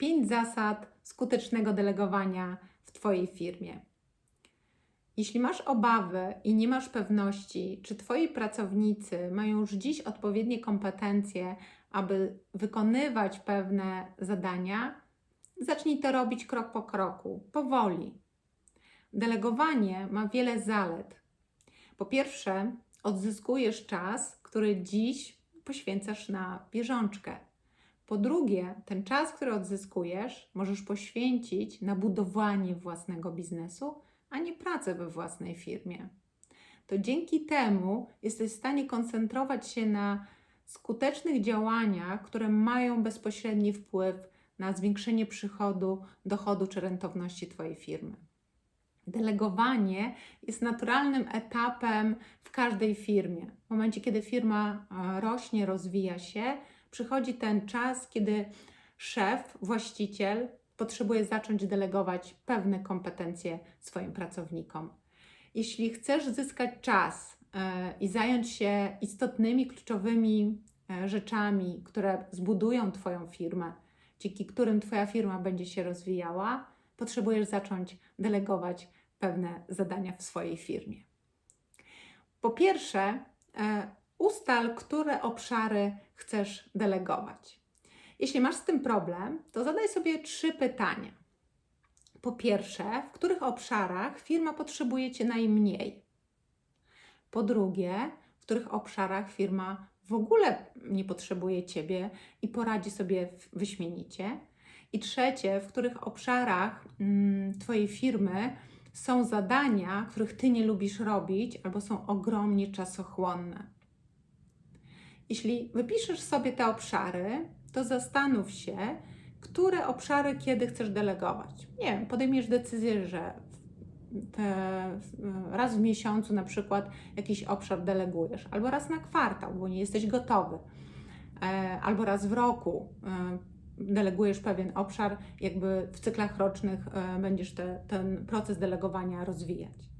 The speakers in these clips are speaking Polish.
5 zasad skutecznego delegowania w Twojej firmie. Jeśli masz obawy i nie masz pewności, czy Twoi pracownicy mają już dziś odpowiednie kompetencje, aby wykonywać pewne zadania, zacznij to robić krok po kroku, powoli. Delegowanie ma wiele zalet. Po pierwsze, odzyskujesz czas, który dziś poświęcasz na bieżączkę. Po drugie, ten czas, który odzyskujesz, możesz poświęcić na budowanie własnego biznesu, a nie pracę we własnej firmie. To dzięki temu jesteś w stanie koncentrować się na skutecznych działaniach, które mają bezpośredni wpływ na zwiększenie przychodu, dochodu czy rentowności Twojej firmy. Delegowanie jest naturalnym etapem w każdej firmie. W momencie, kiedy firma e, rośnie, rozwija się, przychodzi ten czas, kiedy szef, właściciel potrzebuje zacząć delegować pewne kompetencje swoim pracownikom. Jeśli chcesz zyskać czas e, i zająć się istotnymi, kluczowymi e, rzeczami, które zbudują Twoją firmę, dzięki którym Twoja firma będzie się rozwijała, potrzebujesz zacząć delegować pewne zadania w swojej firmie. Po pierwsze, e, ustal, które obszary chcesz delegować. Jeśli masz z tym problem, to zadaj sobie trzy pytania. Po pierwsze, w których obszarach firma potrzebuje Cię najmniej? Po drugie, w których obszarach firma w ogóle nie potrzebuje Ciebie i poradzi sobie wyśmienicie? I trzecie, w których obszarach mm, Twojej firmy są zadania, których Ty nie lubisz robić albo są ogromnie czasochłonne. Jeśli wypiszesz sobie te obszary, to zastanów się, które obszary kiedy chcesz delegować. Nie wiem, podejmiesz decyzję, że te, raz w miesiącu na przykład jakiś obszar delegujesz, albo raz na kwartał, bo nie jesteś gotowy, e, albo raz w roku e, delegujesz pewien obszar, jakby w cyklach rocznych e, będziesz te, ten proces delegowania rozwijać.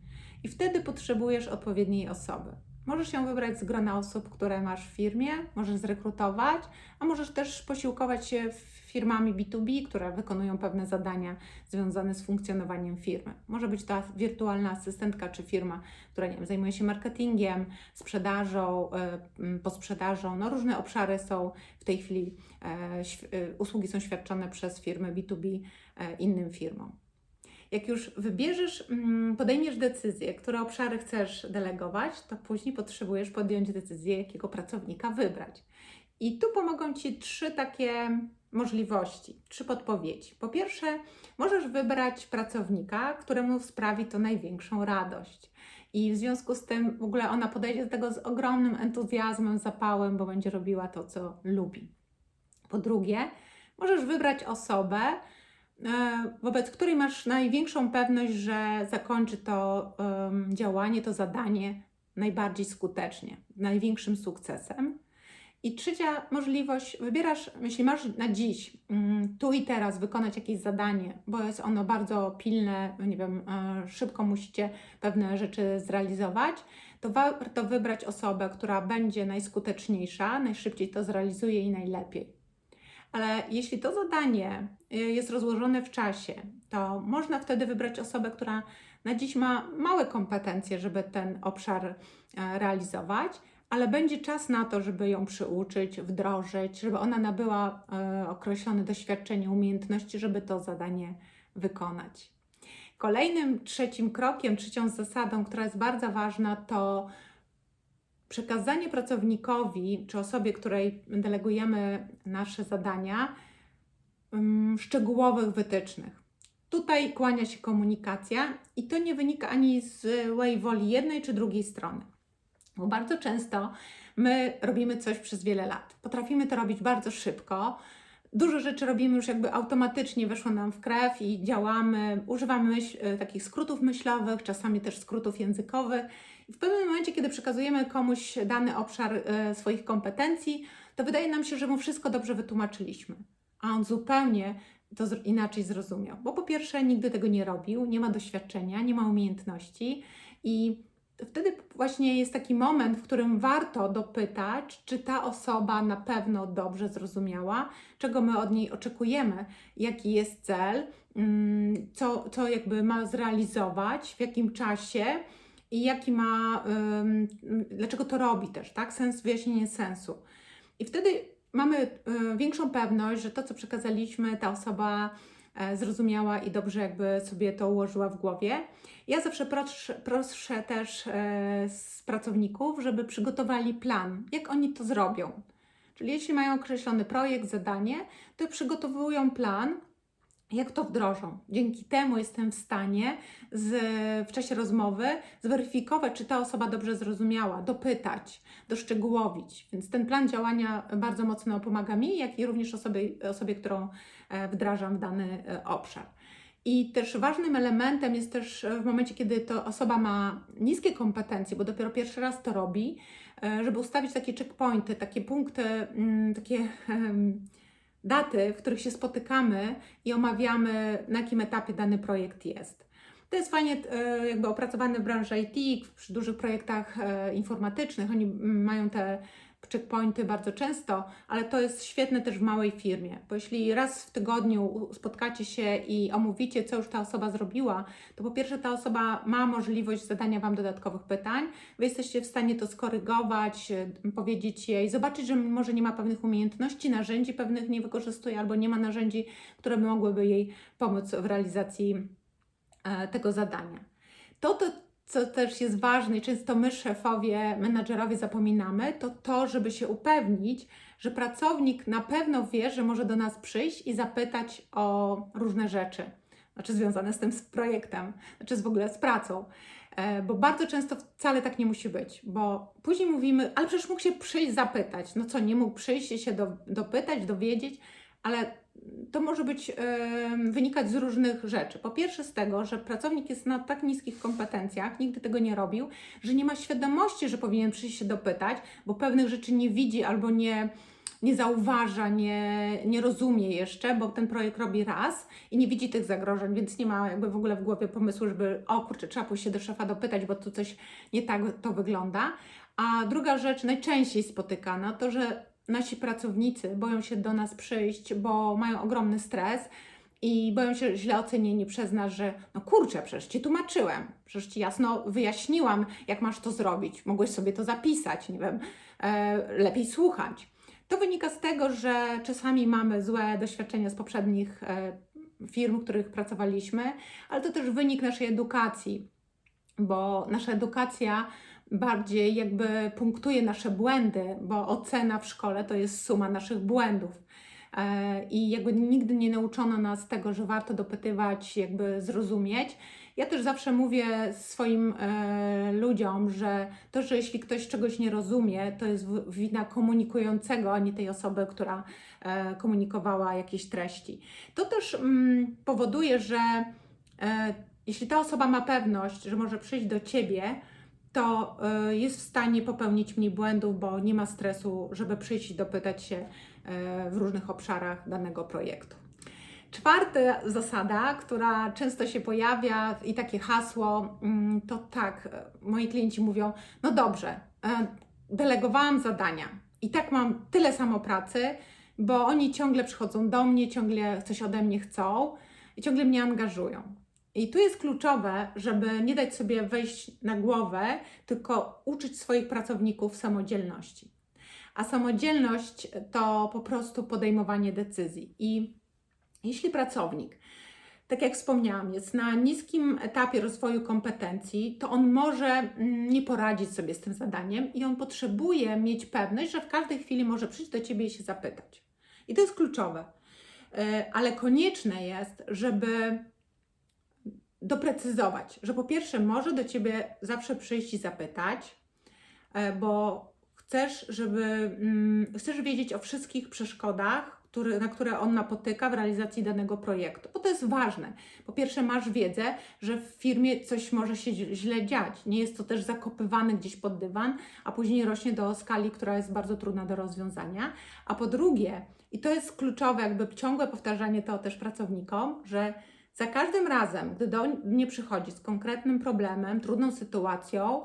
I wtedy potrzebujesz odpowiedniej osoby. Możesz ją wybrać z grona osób, które masz w firmie, możesz zrekrutować, a możesz też posiłkować się firmami B2B, które wykonują pewne zadania związane z funkcjonowaniem firmy. Może być to wirtualna asystentka czy firma, która nie wiem, zajmuje się marketingiem, sprzedażą, y, posprzedażą. No, różne obszary są w tej chwili, e, y, usługi są świadczone przez firmy B2B e, innym firmom. Jak już wybierzesz, mm, podejmiesz decyzję, które obszary chcesz delegować, to później potrzebujesz podjąć decyzję, jakiego pracownika wybrać. I tu pomogą Ci trzy takie możliwości, trzy podpowiedzi. Po pierwsze, możesz wybrać pracownika, któremu sprawi to największą radość. I w związku z tym w ogóle ona podejdzie do tego z ogromnym entuzjazmem, zapałem, bo będzie robiła to, co lubi. Po drugie, możesz wybrać osobę, wobec której masz największą pewność, że zakończy to um, działanie, to zadanie najbardziej skutecznie, największym sukcesem. I trzecia możliwość, wybierasz, jeśli masz na dziś, um, tu i teraz wykonać jakieś zadanie, bo jest ono bardzo pilne, nie wiem, e, szybko musicie pewne rzeczy zrealizować, to warto wybrać osobę, która będzie najskuteczniejsza, najszybciej to zrealizuje i najlepiej. Ale jeśli to zadanie y, jest rozłożone w czasie, to można wtedy wybrać osobę, która na dziś ma małe kompetencje, żeby ten obszar e, realizować, ale będzie czas na to, żeby ją przyuczyć, wdrożyć, żeby ona nabyła e, określone doświadczenie, umiejętności, żeby to zadanie wykonać. Kolejnym trzecim krokiem, trzecią zasadą, która jest bardzo ważna, to przekazanie pracownikowi czy osobie, której delegujemy nasze zadania, um, szczegółowych wytycznych. Tutaj kłania się komunikacja i to nie wynika ani z złej woli jednej czy drugiej strony. Bo bardzo często my robimy coś przez wiele lat. Potrafimy to robić bardzo szybko. Dużo rzeczy robimy już jakby automatycznie, weszło nam w krew i działamy. Używamy myśl, takich skrótów myślowych, czasami też skrótów językowych w pewnym momencie, kiedy przekazujemy komuś dany obszar e, swoich kompetencji, to wydaje nam się, że mu wszystko dobrze wytłumaczyliśmy, a on zupełnie to inaczej zrozumiał. Bo po pierwsze, nigdy tego nie robił, nie ma doświadczenia, nie ma umiejętności i wtedy właśnie jest taki moment, w którym warto dopytać, czy ta osoba na pewno dobrze zrozumiała, czego my od niej oczekujemy, jaki jest cel, mm, co, co jakby ma zrealizować, w jakim czasie i jaki ma, dlaczego to robi też, tak? Sens, wyjaśnienie sensu. I wtedy mamy y, większą pewność, że to, co przekazaliśmy, ta osoba zrozumiała i dobrze jakby sobie to ułożyła w głowie. Ja zawsze proszę, proszę też e, z pracowników, żeby przygotowali plan, jak oni to zrobią. Czyli jeśli mają określony projekt, zadanie, to przygotowują plan, jak to wdrożą. Dzięki temu jestem w stanie z, w czasie rozmowy zweryfikować, czy ta osoba dobrze zrozumiała, dopytać, doszczegółowić. Więc ten plan działania bardzo mocno pomaga mi, jak i również osobie, osobie którą e, wdrażam w dany e, obszar. I też ważnym elementem jest też w momencie, kiedy to osoba ma niskie kompetencje, bo dopiero pierwszy raz to robi, e, żeby ustawić takie checkpointy, takie punkty, mm, takie daty, w których się spotykamy i omawiamy, na jakim etapie dany projekt jest. To jest fajnie e, jakby opracowane w branży IT, przy dużych projektach e, informatycznych. Oni mają te checkpointy bardzo często, ale to jest świetne też w małej firmie, bo jeśli raz w tygodniu spotkacie się i omówicie, co już ta osoba zrobiła, to po pierwsze ta osoba ma możliwość zadania Wam dodatkowych pytań, Wy jesteście w stanie to skorygować, powiedzieć jej, zobaczyć, że może nie ma pewnych umiejętności, narzędzi pewnych nie wykorzystuje albo nie ma narzędzi, które mogłyby jej pomóc w realizacji e, tego zadania. To, to co też jest ważne i często my, szefowie, menadżerowie zapominamy, to to, żeby się upewnić, że pracownik na pewno wie, że może do nas przyjść i zapytać o różne rzeczy, znaczy związane z tym z projektem, znaczy w ogóle z pracą. E, bo bardzo często wcale tak nie musi być, bo później mówimy, ale przecież mógł się przyjść zapytać. No co, nie mógł przyjść się do, dopytać, dowiedzieć, ale to może być wynikać z różnych rzeczy. Po pierwsze, z tego, że pracownik jest na tak niskich kompetencjach, nigdy tego nie robił, że nie ma świadomości, że powinien przyjść się dopytać, bo pewnych rzeczy nie widzi albo nie, nie zauważa, nie, nie rozumie jeszcze, bo ten projekt robi raz i nie widzi tych zagrożeń, więc nie ma jakby w ogóle w głowie pomysłu, żeby o kurczę, trzeba pójść się do szefa dopytać, bo tu coś nie tak to wygląda. A druga rzecz, najczęściej spotykana, to że nasi pracownicy boją się do nas przyjść, bo mają ogromny stres i boją się źle ocenieni przez nas, że no kurczę, przecież Ci tłumaczyłem, przecież Ci jasno wyjaśniłam, jak masz to zrobić, mogłeś sobie to zapisać, nie wiem, e, lepiej słuchać. To wynika z tego, że czasami mamy złe doświadczenia z poprzednich e, firm, w których pracowaliśmy, ale to też wynik naszej edukacji, bo nasza edukacja bardziej jakby punktuje nasze błędy, bo ocena w szkole to jest suma naszych błędów. E, I jakby nigdy nie nauczono nas tego, że warto dopytywać, jakby zrozumieć. Ja też zawsze mówię swoim e, ludziom, że to, że jeśli ktoś czegoś nie rozumie, to jest wina komunikującego, a nie tej osoby, która e, komunikowała jakieś treści. To też mm, powoduje, że e, jeśli ta osoba ma pewność, że może przyjść do ciebie, to y, jest w stanie popełnić mniej błędów, bo nie ma stresu, żeby przyjść i dopytać się y, w różnych obszarach danego projektu. Czwarta zasada, która często się pojawia i takie hasło, mm, to tak, moi klienci mówią: No dobrze, y, delegowałam zadania i tak mam tyle samo pracy, bo oni ciągle przychodzą do mnie, ciągle coś ode mnie chcą i ciągle mnie angażują. I tu jest kluczowe, żeby nie dać sobie wejść na głowę, tylko uczyć swoich pracowników samodzielności. A samodzielność to po prostu podejmowanie decyzji. I jeśli pracownik, tak jak wspomniałam, jest na niskim etapie rozwoju kompetencji, to on może mm, nie poradzić sobie z tym zadaniem i on potrzebuje mieć pewność, że w każdej chwili może przyjść do ciebie i się zapytać. I to jest kluczowe. E, ale konieczne jest, żeby doprecyzować, że po pierwsze może do Ciebie zawsze przyjść i zapytać, e, bo chcesz, żeby, mm, chcesz wiedzieć o wszystkich przeszkodach, który, na które on napotyka w realizacji danego projektu, bo to jest ważne. Po pierwsze, masz wiedzę, że w firmie coś może się źle dziać. Nie jest to też zakopywane gdzieś pod dywan, a później rośnie do skali, która jest bardzo trudna do rozwiązania. A po drugie, i to jest kluczowe, jakby ciągłe powtarzanie to też pracownikom, że za każdym razem, gdy do mnie przychodzi z konkretnym problemem, trudną sytuacją,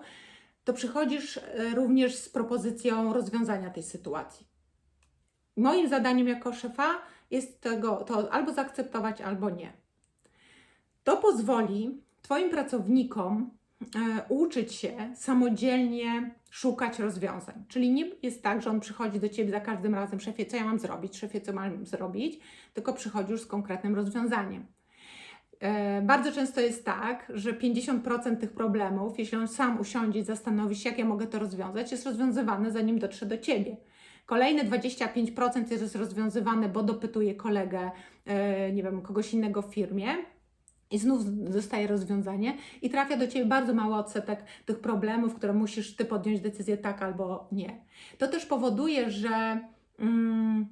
to przychodzisz e, również z propozycją rozwiązania tej sytuacji. Moim zadaniem jako szefa jest tego to albo zaakceptować, albo nie. To pozwoli Twoim pracownikom e, uczyć się samodzielnie szukać rozwiązań. Czyli nie jest tak, że on przychodzi do Ciebie za każdym razem, szefie, co ja mam zrobić, szefie, co mam zrobić, tylko przychodzi już z konkretnym rozwiązaniem. E, Bardzo często jest tak, że 50% tych problemów, jeśli on sam usiądzie i zastanowi się, jak ja mogę to rozwiązać, jest rozwiązywane zanim dotrze do ciebie. Kolejne 25% jest rozwiązywane, bo dopytuje kolegę, e, nie wiem, kogoś innego w firmie. I znów dostaje rozwiązanie i trafia do Ciebie bardzo mały odsetek tych problemów, które musisz Ty podjąć decyzję tak albo nie. To też powoduje, że mm,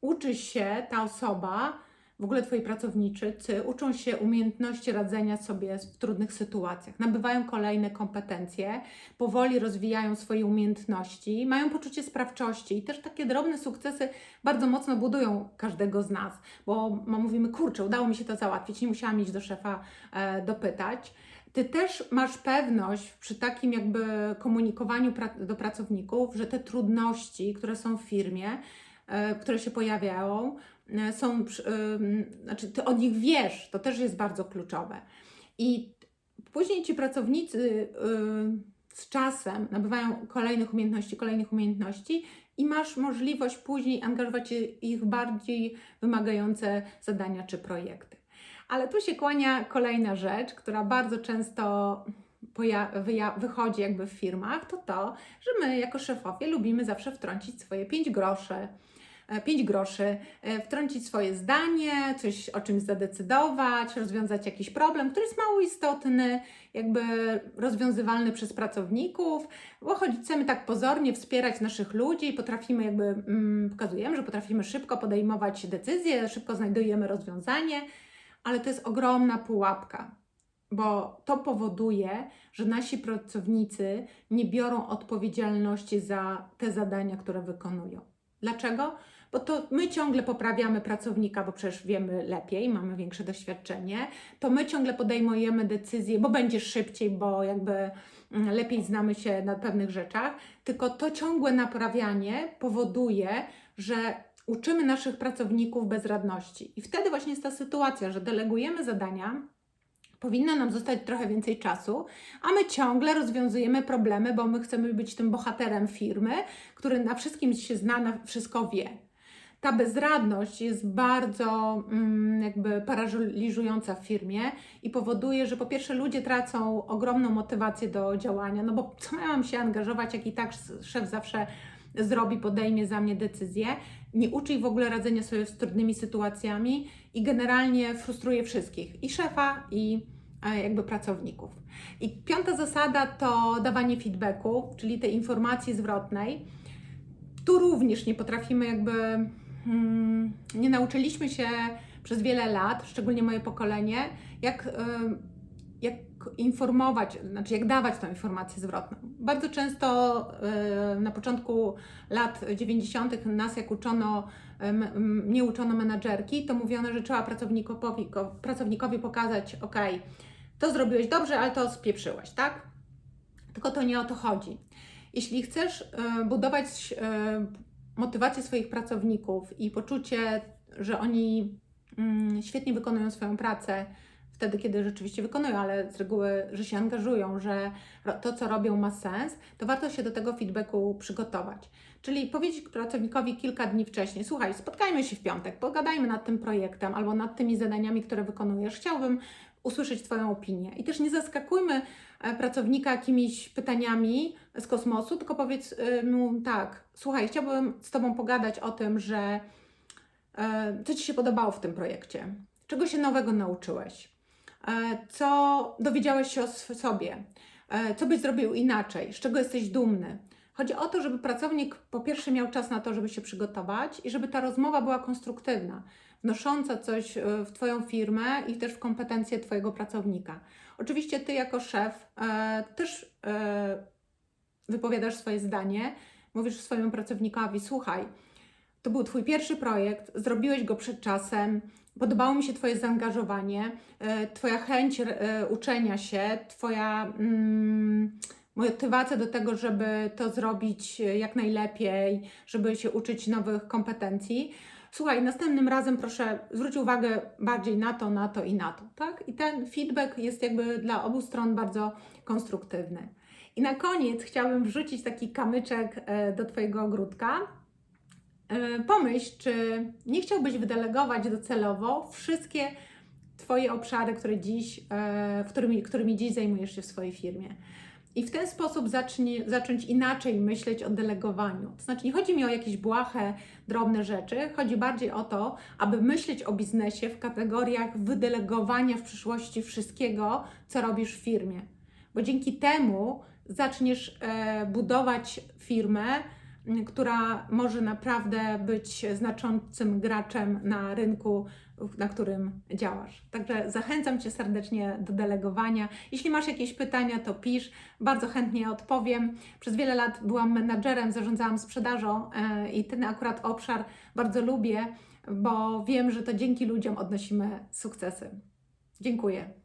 uczy się ta osoba, w ogóle Twoi pracowniczy, uczą się umiejętności radzenia sobie w trudnych sytuacjach, nabywają kolejne kompetencje, powoli rozwijają swoje umiejętności, mają poczucie sprawczości i też takie drobne sukcesy bardzo mocno budują każdego z nas, bo mówimy, kurczę, udało mi się to załatwić, nie musiałam iść do szefa e, dopytać. Ty też masz pewność przy takim jakby komunikowaniu do pracowników, że te trudności, które są w firmie, e, które się pojawiają, są, przy- ym, znaczy ty o nich wiesz, to też jest bardzo kluczowe. I później ci pracownicy y, z czasem nabywają kolejnych umiejętności, kolejnych umiejętności i masz możliwość później angażować ich bardziej wymagające zadania czy projekty. Ale tu się kłania kolejna rzecz, która bardzo często wychodzi jakby w firmach, to to, że my jako szefowie lubimy zawsze wtrącić swoje 5 groszy, e, 5 groszy, e, wtrącić swoje zdanie, coś o czymś zadecydować, rozwiązać jakiś problem, który jest mało istotny, jakby rozwiązywalny przez pracowników, bo chodzi, chcemy tak pozornie wspierać naszych ludzi potrafimy jakby, mm, pokazujemy, że potrafimy szybko podejmować decyzje, szybko znajdujemy rozwiązanie, ale to jest ogromna pułapka, bo to powoduje, że nasi pracownicy nie biorą odpowiedzialności za te zadania, które wykonują. Dlaczego? Bo to my ciągle poprawiamy pracownika, bo przecież wiemy lepiej, mamy większe doświadczenie, to my ciągle podejmujemy decyzje, bo będzie szybciej, bo jakby mm, lepiej znamy się na pewnych rzeczach, tylko to ciągłe naprawianie powoduje, że uczymy naszych pracowników bezradności. I wtedy właśnie jest ta sytuacja, że delegujemy zadania, powinno nam zostać trochę więcej czasu, a my ciągle rozwiązujemy problemy, bo my chcemy być tym bohaterem firmy, który na wszystkim się zna, na wszystko wie. Ta bezradność jest bardzo mm, jakby paraliżująca w firmie i powoduje, że po pierwsze ludzie tracą ogromną motywację do działania, no bo co ja mam się angażować, jak i tak szef zawsze zrobi, podejmie za mnie decyzję, nie uczy ich w ogóle radzenia sobie z trudnymi sytuacjami i generalnie frustruje wszystkich, i szefa, i e, jakby pracowników. I piąta zasada to dawanie feedbacku, czyli tej informacji zwrotnej. Tu również nie potrafimy jakby, hmm, nie nauczyliśmy się przez wiele lat, szczególnie moje pokolenie, jak, y, jak informować, znaczy jak dawać tą informację zwrotną. Bardzo często y, na początku lat 90. nas jak uczono, em, nie uczono menadżerki, to mówiono, że trzeba pracownikowi, ko- pracownikowi pokazać, ok, to zrobiłeś dobrze, ale to spieprzyłeś, tak? Tylko to nie o to chodzi. Jeśli chcesz y, budować y, motywację swoich pracowników i poczucie, że oni mm, świetnie wykonują swoją pracę, wtedy, kiedy rzeczywiście wykonują, ale z reguły, że się angażują, że to, co robią, ma sens, to warto się do tego feedbacku przygotować. Czyli powiedzieć pracownikowi kilka dni wcześniej: Słuchaj, spotkajmy się w piątek, pogadajmy nad tym projektem albo nad tymi zadaniami, które wykonujesz. Chciałbym usłyszeć Twoją opinię. I też nie zaskakujmy e, pracownika jakimiś pytaniami z kosmosu, tylko powiedz y, mu tak: Słuchaj, chciałbym z Tobą pogadać o tym, że e, co Ci się podobało w tym projekcie, czego się nowego nauczyłeś, e, co dowiedziałeś się o sobie, e, co byś zrobił inaczej, z czego jesteś dumny. Chodzi o to, żeby pracownik po pierwsze miał czas na to, żeby się przygotować i żeby ta rozmowa była konstruktywna, wnosząca coś e, w Twoją firmę i też w kompetencje Twojego pracownika. Oczywiście Ty jako szef e, też e, wypowiadasz swoje zdanie, mówisz swojemu pracownikowi, słuchaj, to był Twój pierwszy projekt, zrobiłeś go przed czasem, podobało mi się Twoje zaangażowanie, e, Twoja chęć e, uczenia się, Twoja mm, motywacja do tego, żeby to zrobić e, jak najlepiej, żeby się uczyć nowych kompetencji. Słuchaj, następnym razem proszę zwróć uwagę bardziej na to, na to i na to, tak? I ten feedback jest jakby dla obu stron bardzo konstruktywny. I na koniec chciałabym wrzucić taki kamyczek e, do Twojego ogródka. E, Pomyśl, czy nie chciałbyś wydelegować docelowo wszystkie Twoje obszary, które dziś, e, którymi, którymi dziś zajmujesz się w swojej firmie. I w ten sposób zacznie, zacząć inaczej myśleć o delegowaniu. To znaczy, nie chodzi mi o jakieś błahe, drobne rzeczy, chodzi bardziej o to, aby myśleć o biznesie w kategoriach wydelegowania w przyszłości wszystkiego, co robisz w firmie. Bo dzięki temu zaczniesz e, budować firmę, która może naprawdę być znaczącym graczem na rynku, na którym działasz. Także zachęcam Cię serdecznie do delegowania. Jeśli masz jakieś pytania, to pisz, bardzo chętnie odpowiem. Przez wiele lat byłam menadżerem, zarządzałam sprzedażą e, i ten akurat obszar bardzo lubię, bo wiem, że to dzięki ludziom odnosimy sukcesy. Dziękuję.